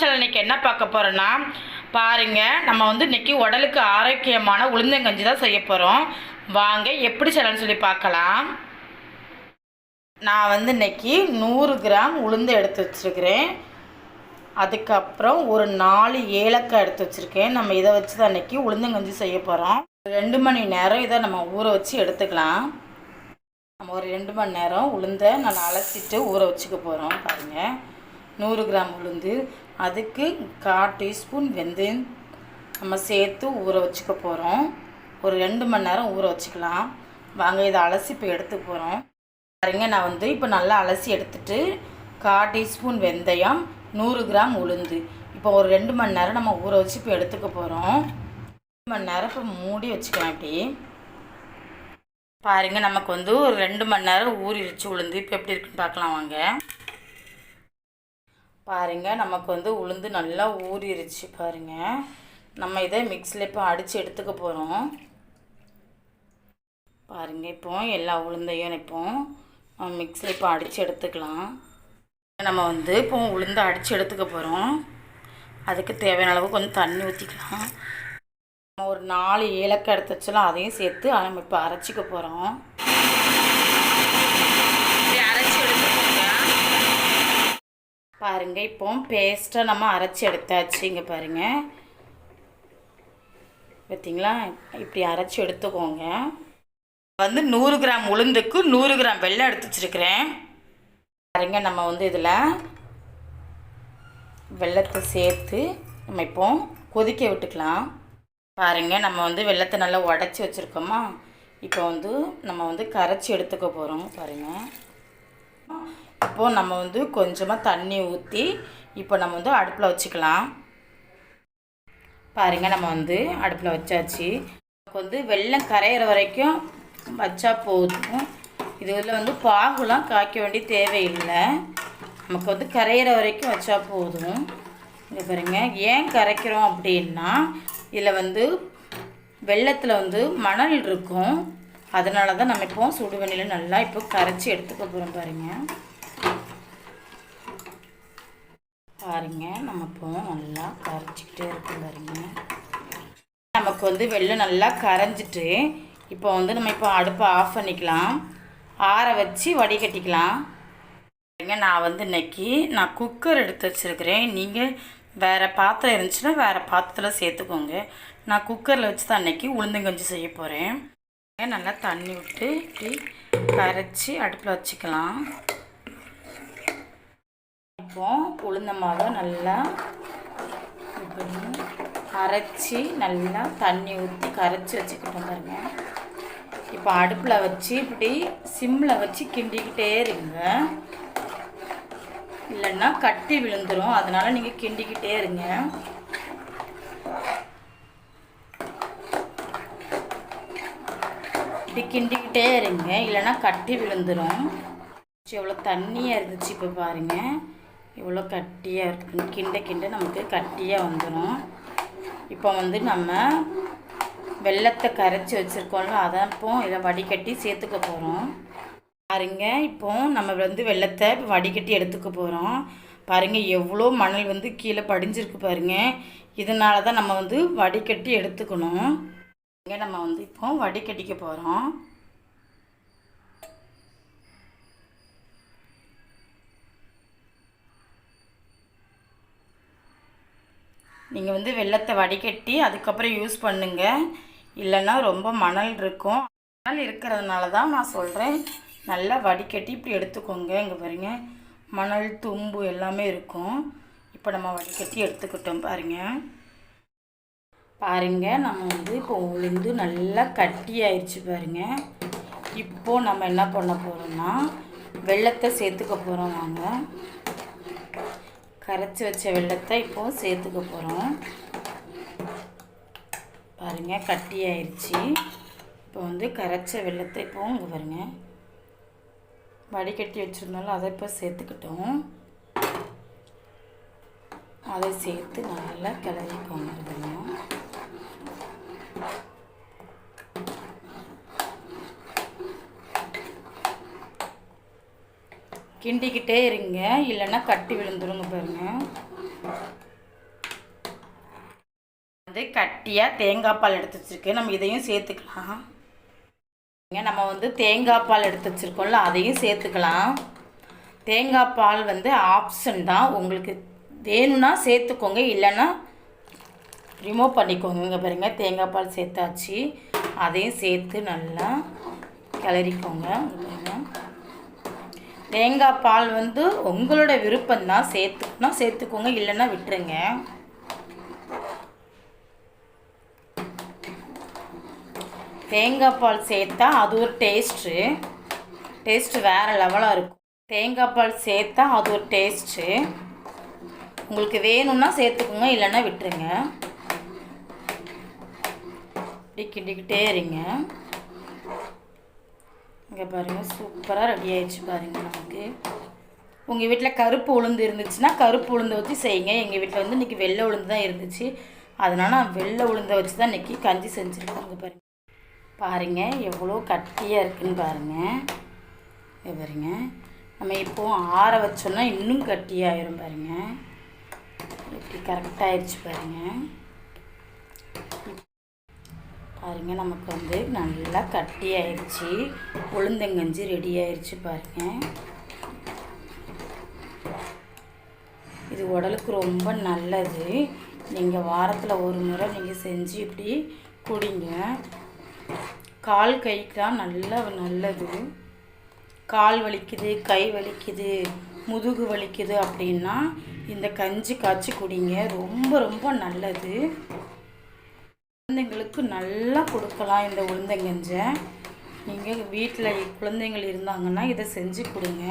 சமைச்சல் இன்னைக்கு என்ன பார்க்க போகிறோன்னா பாருங்கள் நம்ம வந்து இன்றைக்கி உடலுக்கு ஆரோக்கியமான உளுந்தங்கஞ்சி தான் செய்ய போகிறோம் வாங்க எப்படி செய்யலாம்னு சொல்லி பார்க்கலாம். நான் வந்து இன்றைக்கி நூறு கிராம் உளுந்து எடுத்து வச்சுருக்கிறேன். அதுக்கப்புறம் ஒரு நாலு ஏலக்காய் எடுத்து வச்சுருக்கேன். நம்ம இதை வச்சு தான் இன்றைக்கி உளுந்தங்கஞ்சி செய்ய போகிறோம் ரெண்டு மணி நேரம் இதை நம்ம ஊற வச்சு எடுத்துக்கலாம். நம்ம ஒரு ரெண்டு மணி நேரம் உளுந்தை நான் அலசிட்டு ஊற வச்சுக்க போகிறோம் பாருங்கள் நூறு கிராம் உளுந்து. அதுக்கு கால் டீஸ்பூன் வெந்தயம் நம்ம சேர்த்து ஊற வச்சுக்க போகிறோம் ஒரு ரெண்டு மணி நேரம் ஊற வச்சுக்கலாம். வாங்க இதை அலசி இப்போ எடுத்து போகிறோம் பாருங்க நான் வந்து இப்போ நல்லா அலசி எடுத்துட்டு கால் டீஸ்பூன் வெந்தயம் நூறு கிராம் உளுந்து. இப்போ ஒரு ரெண்டு மணி நேரம் நம்ம ஊற வச்சு இப்போ எடுத்துக்க போகிறோம் ரெண்டு மணி நேரம் இப்போ மூடி வச்சுக்கலாம் இப்படி. பாருங்க நமக்கு வந்து ஒரு ரெண்டு மணி நேரம் ஊறிடுச்சு உளுந்து. இப்போ எப்படி இருக்குன்னு பார்க்கலாம் வாங்க. பாருங்க நமக்கு வந்து உளுந்து நல்லா ஊறிடுச்சு பாருங்க. நம்ம இதை மிக்ஸில் இப்போ அடித்து எடுத்துக்க போகிறோம் பாருங்கள் இப்போ எல்லா உளுந்தையும் இப்போ நம்ம மிக்ஸில் இப்போ அடித்து எடுத்துக்கலாம். நம்ம வந்து இப்போ உளுந்து அடித்து எடுத்துக்க போகிறோம் அதுக்கு தேவையான அளவு கொஞ்சம் தண்ணி ஊற்றிக்கலாம் நம்ம ஒரு நாலு ஏலக்காய் எடுத்து வச்சலாம் அதையும் சேர்த்து நம்ம இப்போ அரைச்சிக்க போகிறோம் அரைச்சி எடுத்துக்கோங்க பாருங்க இப்போ பேஸ்ட்டாக நம்ம அரைச்சி எடுத்தாச்சு. இங்கே பாருங்கள் பார்த்தீங்களா இப்படி அரைச்சி எடுத்துக்கோங்க. வந்து நூறு கிராம் உளுந்துக்கு நூறு கிராம் வெள்ளம் எடுத்து வச்சுருக்கிறேன். பாருங்க நம்ம வந்து இதில் வெள்ளத்தை சேர்த்து நம்ம இப்போ கொதிக்க விட்டுக்கலாம். பாருங்க நம்ம வந்து வெள்ளத்தை நல்லா உடச்சி வச்சுருக்கோமா? இப்போ வந்து நம்ம வந்து கரைச்சி எடுத்துக்க போகிறோம் பாருங்கள் இப்போது நம்ம வந்து கொஞ்சமாக தண்ணி ஊற்றி இப்போ நம்ம வந்து அடுப்பில் வச்சுக்கலாம். பாருங்க நம்ம வந்து அடுப்பில் வச்சாச்சு. நமக்கு வந்து வெள்ளம் கரையிற வரைக்கும் வச்சா போதும். இதில் வந்து பாகுலாம் காய்க்க வேண்டிய தேவையில்லை. நமக்கு வந்து கரையிற வரைக்கும் வச்சா போதும். இங்கே பாருங்க ஏன் கரைக்கிறோம் அப்படின்னா இதில் வந்து வெள்ளத்தில் வந்து மணல் இருக்கும். அதனால தான் நம்ம இப்போ சுடுவெண்ணியில் நல்லா இப்போ கரைச்சி எடுத்துக்க போகிறோம் பாருங்கள் பாருங்க நம்ம இப்போ நல்லா கரைச்சிக்கிட்டே இருக்கோம் பாருங்க. நமக்கு வந்து வெள்ளம் நல்லா கரைஞ்சிட்டு இப்போ வந்து நம்ம இப்போ அடுப்பை ஆஃப் பண்ணிக்கலாம். ஆற வச்சு வடிகட்டிக்கலாம். பாருங்க நான் வந்து இன்னைக்கு நான் குக்கர் எடுத்து வச்சுருக்கிறேன். நீங்கள் வேறு பாத்திரம் இருந்துச்சுன்னா வேறு பாத்திரத்தில் சேர்த்துக்கோங்க. நான் குக்கரில் வச்சு தான் அன்றைக்கி உளுந்தங்கஞ்சி செய்ய போகிறேன் நல்லா தண்ணி விட்டு இப்படி கரைச்சி அடுப்பில் வச்சுக்கலாம். இப்போ உளுந்த மாவை நல்லா இப்படி அரைச்சி நல்லா தண்ணி ஊற்றி கரைச்சி வச்சுக்கிட்டோம் பாருங்க. இப்போ அடுப்பில் வச்சு இப்படி சிம்மில் வச்சு கிண்டிக்கிட்டே இருங்க. இல்லைன்னா கட்டி விழுந்துடும் அதனால் நீங்கள் கிண்டிக்கிட்டே இருங்க. இப்படி கிண்டிக்கிட்டே இருங்க. இல்லைன்னா கட்டி விழுந்துடும் எவ்வளோ தண்ணியாக இருந்துச்சு இப்போ பாருங்கள் இவ்வளோ கட்டியாக இருக்கு. கிண்ட கிண்ட நமக்கு கட்டியாக வந்துடும் இப்போ வந்து நம்ம வெள்ளத்தை கரைச்சி வச்சுருக்கோம்ல அதை இப்போ இதை வடிகட்டி சேர்த்துக்க போகிறோம் பாருங்க இப்போ நம்ம வந்து வெள்ளத்தை வடிகட்டி எடுத்துக்க போகிறோம் பாருங்கள் எவ்வளோ மணல் வந்து கீழே படிஞ்சிருக்கு பாருங்கள் இதனால தான் நம்ம வந்து வடிகட்டி எடுத்துக்கணும். இங்கே நம்ம வந்து இப்போ வடிகட்டிக்க போகிறோம் நீங்கள் வந்து வெள்ளத்தை வடிகட்டி அதுக்கப்புறம் யூஸ் பண்ணுங்க. இல்லைன்னா ரொம்ப மணல் இருக்கும். மணல் இருக்கிறதுனால தான் நான் சொல்கிறேன் நல்லா வடிகட்டி இப்படி எடுத்துக்கோங்க. இங்கே பாருங்க. மணல் தும்பு எல்லாமே இருக்கும். இப்போ நம்ம வடிகட்டி எடுத்துக்கிட்டோம் பாருங்கள் பாருங்க நம்ம வந்து இப்போ உளுந்து நல்லா கட்டி ஆயிடுச்சு பாருங்க. இப்போ நம்ம என்ன பண்ண போகிறோம்னா வெள்ளத்தை சேர்த்துக்க போகிறோம் வாங்க. கரைச்சி வச்ச வெள்ளத்தை இப்போ சேர்த்துக்க போகிறோம் பாருங்க கட்டி ஆயிடுச்சு இப்போ வந்து கரைச்ச வெள்ளத்தை இப்போ இங்கே பாருங்க. வடிகட்டி வச்சுருந்தாலும் அதை இப்போ சேர்த்துக்கிட்டோம். அதை சேர்த்து நல்லா கிளறிக்கோங்க பாருங்க கிண்டிக்கிட்டே இருங்க. இல்லைன்னா கட்டி விழுந்துருங்க பாருங்க. வந்து கட்டியாக தேங்காய் பால் எடுத்து வச்சுருக்கு நம்ம இதையும் சேர்த்துக்கலாம். நம்ம வந்து தேங்காய் பால் எடுத்து வச்சுருக்கோம்ல அதையும் சேர்த்துக்கலாம். தேங்காய் பால் வந்து ஆப்ஷன் தான். உங்களுக்கு வேணும்னா சேர்த்துக்கோங்க. இல்லைன்னா ரிமூவ் பண்ணிக்கோங்க பாருங்கள் பாருங்க. தேங்காய் பால் சேர்த்தாச்சு. அதையும் சேர்த்து நல்லா கிளறிக்கோங்க. தேங்காய் பால் வந்து உங்களோட விருப்பம்தான் சேர்த்துக்கணும். சேர்த்துக்கோங்க இல்லைன்னா விட்டுருங்க. தேங்காய் பால் சேர்த்தா அது ஒரு டேஸ்ட்டு டேஸ்ட்டு வேறு லெவலாக இருக்கும். தேங்காய் பால் சேர்த்தா அது ஒரு டேஸ்ட்டு உங்களுக்கு வேணும்னா சேர்த்துக்கோங்க இல்லைன்னா விட்டுருங்க. இப்படி கிண்டிக்கிட்டே இருங்க. இங்கே பாருங்கள் சூப்பராக ரெடி ஆயிடுச்சு பாருங்கள் நமக்கு. உங்கள் வீட்டில் கருப்பு உளுந்து இருந்துச்சுன்னா கருப்பு உளுந்தை வச்சு செய்யுங்க. எங்கள் வீட்டில் வந்து இன்றைக்கி வெள்ளை உளுந்து தான் இருந்துச்சு. அதனால் நான் வெள்ளை உளுந்தை வச்சு தான் இன்றைக்கி கஞ்சி செஞ்சுருக்கேன். இங்கே பாருங்கள் பாருங்கள் எவ்வளோ கட்டியாக இருக்குன்னு பாருங்கள் இங்கே நம்ம இப்போது ஆற வச்சோன்னா இன்னும் கட்டியாயிரும் பாருங்கள் இப்படி கரெக்டாகிடுச்சு பாருங்கள் பாருங்க நமக்கு வந்து நல்லா கட்டி ஆயிடுச்சு உளுந்தங்கஞ்சி ரெடி ஆயிடுச்சு பாருங்க. இது உடலுக்கு ரொம்ப நல்லது. நீங்கள் வாரத்தில் ஒரு முறை நீங்கள் செஞ்சு இப்படி குடிங்க. கால் கைக்கு தான் நல்ல நல்லது. கால் வலிக்குது கை வலிக்குது முதுகு வலிக்குது அப்படின்னா இந்த கஞ்சி காய்ச்சி குடிங்க. ரொம்ப ரொம்ப நல்லது. குழந்தைங்களுக்கு நல்லா கொடுக்கலாம் இந்த உளுந்தங்கஞ்சை நீங்கள் வீட்டில் குழந்தைங்கள் இருந்தாங்கன்னா இதை செஞ்சு கொடுங்க.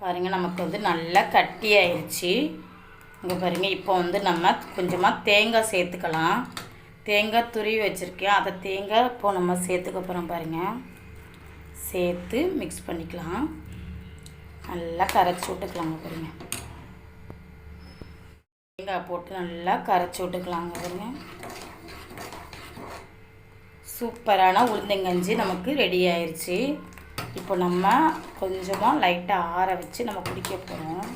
பாருங்கள் நமக்கு வந்து நல்லா கட்டி ஆயிடுச்சு இங்கே பாருங்கள் இப்போ வந்து நம்ம கொஞ்சமாக தேங்காய் சேர்த்துக்கலாம். தேங்காய் துருவி வச்சுருக்கேன். அதை தேங்காய் இப்போ நம்ம சேர்த்துக்க போகிறோம் பாருங்கள் சேர்த்து மிக்ஸ் பண்ணிக்கலாம். நல்லா கரைச்சி விட்டுக்கலாங்க பாருங்க. தேங்காய் போட்டு நல்லா கரைச்சி விட்டுக்கலாங்க பாருங்க. சூப்பரான உளுந்தங்கஞ்சி நமக்கு ரெடி ஆயிடுச்சு இப்போ நம்ம கொஞ்சமாக லைட்டாக ஆற வச்சு நம்ம குடிக்க போகிறோம்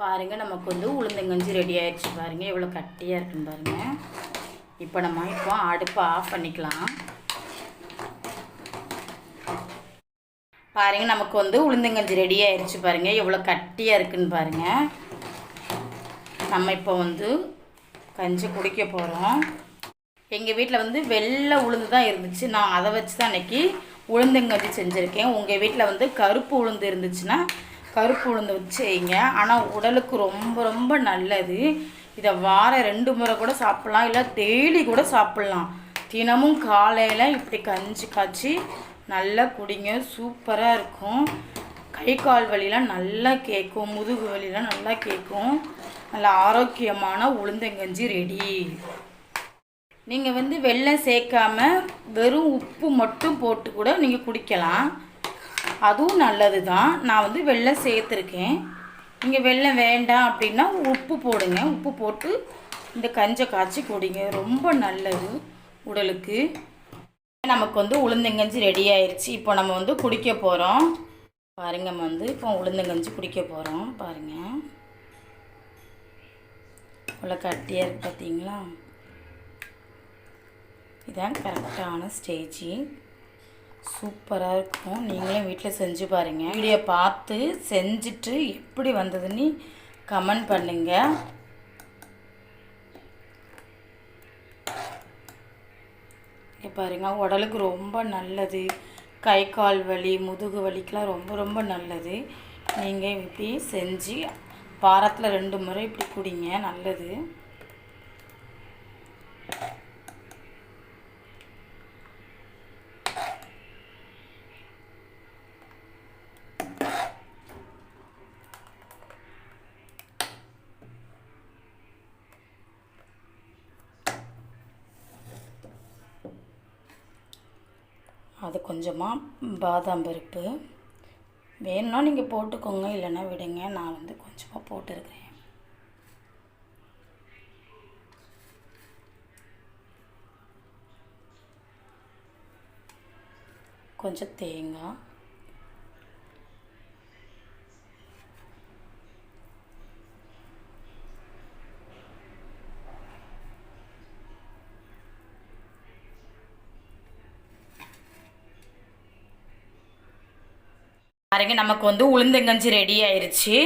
பாருங்கள் நமக்கு வந்து உளுந்தங்கஞ்சி ரெடி ஆயிடுச்சு பாருங்கள் எவ்வளோ கட்டியாக இருக்குன்னு பாருங்கள் இப்போ நம்ம இப்போ அடுப்பை ஆஃப் பண்ணிக்கலாம். பாருங்க நமக்கு வந்து உளுந்தங்கஞ்சி ரெடி ஆயிடுச்சு பாருங்கள் எவ்வளோ கட்டியாக இருக்குன்னு பாருங்க. நம்ம இப்போ வந்து கஞ்சி குடிக்க போகிறோம் எங்கள் வீட்டில் வந்து வெள்ளை உளுந்து தான் இருந்துச்சு. நான் அதை வச்சு தான் அன்றைக்கி உளுந்தங்கஞ்சி செஞ்சுருக்கேன். உங்கள் வீட்டில் வந்து கருப்பு உளுந்து இருந்துச்சுன்னா கருப்பு உளுந்து வச்சு செய்யுங்க ஆனால் உடலுக்கு ரொம்ப ரொம்ப நல்லது. இதை வாரம் ரெண்டு முறை கூட சாப்பிட்லாம். இல்லை டெய்லி கூட சாப்பிட்லாம். தினமும் காலையில் இப்படி கஞ்சி காய்ச்சி நல்லா குடிங்க. சூப்பராக இருக்கும். கை கால் வலிலாம் நல்லா கேட்கும் முதுகு வலிலாம் நல்லா கேட்கும் நல்ல ஆரோக்கியமான உளுந்தங்கஞ்சி ரெடி நீங்கள் வந்து வெள்ளம் சேர்க்காம வெறும் உப்பு மட்டும் போட்டு கூட நீங்கள் குடிக்கலாம். அதுவும் நல்லது தான் நான் வந்து வெள்ளம் சேர்த்துருக்கேன். நீங்கள் வெள்ளம் வேண்டாம் அப்படின்னா உப்பு போடுங்க. உப்பு போட்டு இந்த கஞ்சை காய்ச்சி குடிங்க. ரொம்ப நல்லது உடலுக்கு. நமக்கு வந்து உளுந்தங்கஞ்சி ரெடி ஆயிடுச்சு இப்போ நம்ம வந்து குடிக்க போகிறோம் பாருங்கள் வந்து இப்போ உளுந்தங்கஞ்சி குடிக்க போகிறோம் பாருங்கள் இவ்வளோ கட்டியாக இருக்குது பார்த்தீங்களா இதான் கரெக்டான ஸ்டேஜி சூப்பராக இருக்கும். நீங்களும் வீட்டில் செஞ்சு பாருங்கள் வீடியோ பார்த்து செஞ்சுட்டு எப்படி வந்ததுன்னு கமெண்ட் பண்ணுங்கள் இங்கே பாருங்கள் உடலுக்கு ரொம்ப நல்லது. கை கால் வலி முதுகு வலிக்கெலாம் ரொம்ப ரொம்ப நல்லது. நீங்கள் இப்படி செஞ்சு வாரத்தில் ரெண்டு முறை இப்படி குடிங்க நல்லது. அது கொஞ்சமாக பாதாம் பருப்பு. வேணும்னா நீங்கள் போட்டுக்கோங்க இல்லைன்னா விடுங்க. நான் வந்து கொஞ்சமாக போட்டிருக்கிறேன் கொஞ்சம் தேங்காய். பாருங்க நமக்கு வந்து உளுந்தங்கஞ்சி ரெடி ஆயிருச்சு.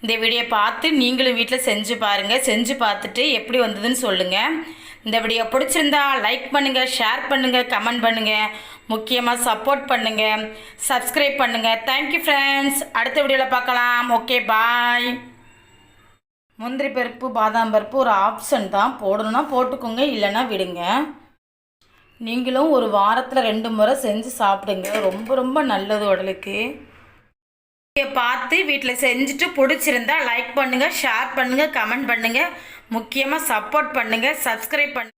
இந்த வீடியோ பார்த்து நீங்களும் வீட்டில் செஞ்சு பாருங்கள் செஞ்சு பார்த்துட்டு எப்படி வந்ததுன்னு சொல்லுங்கள் இந்த வீடியோ பிடிச்சிருந்தா லைக் பண்ணுங்கள் ஷேர் பண்ணுங்கள் கமெண்ட் பண்ணுங்கள் முக்கியமாக சப்போர்ட் பண்ணுங்கள் சப்ஸ்கிரைப் பண்ணுங்கள் தேங்க்யூ ஃப்ரெண்ட்ஸ் அடுத்த வீடியோவில் பார்க்கலாம். ஓகே பாய் முந்திரி பருப்பு பாதாம் பருப்பு ஒரு ஆப்ஷன் தான். போடணும்னா போட்டுக்கோங்க இல்லைன்னா விடுங்க. நீங்களும் ஒரு வாரத்தில் ரெண்டு முறை செஞ்சு சாப்பிடுங்க. ரொம்ப ரொம்ப நல்லது உடலுக்கு. பார்த்து வீட்டில் செஞ்சுட்டு பிடிச்சிருந்தா லைக் பண்ணுங்கள் ஷேர் பண்ணுங்கள் கமெண்ட் பண்ணுங்கள் முக்கியமாக சப்போர்ட் பண்ணுங்கள் சப்ஸ்கிரைப் பண்ணுங்கள்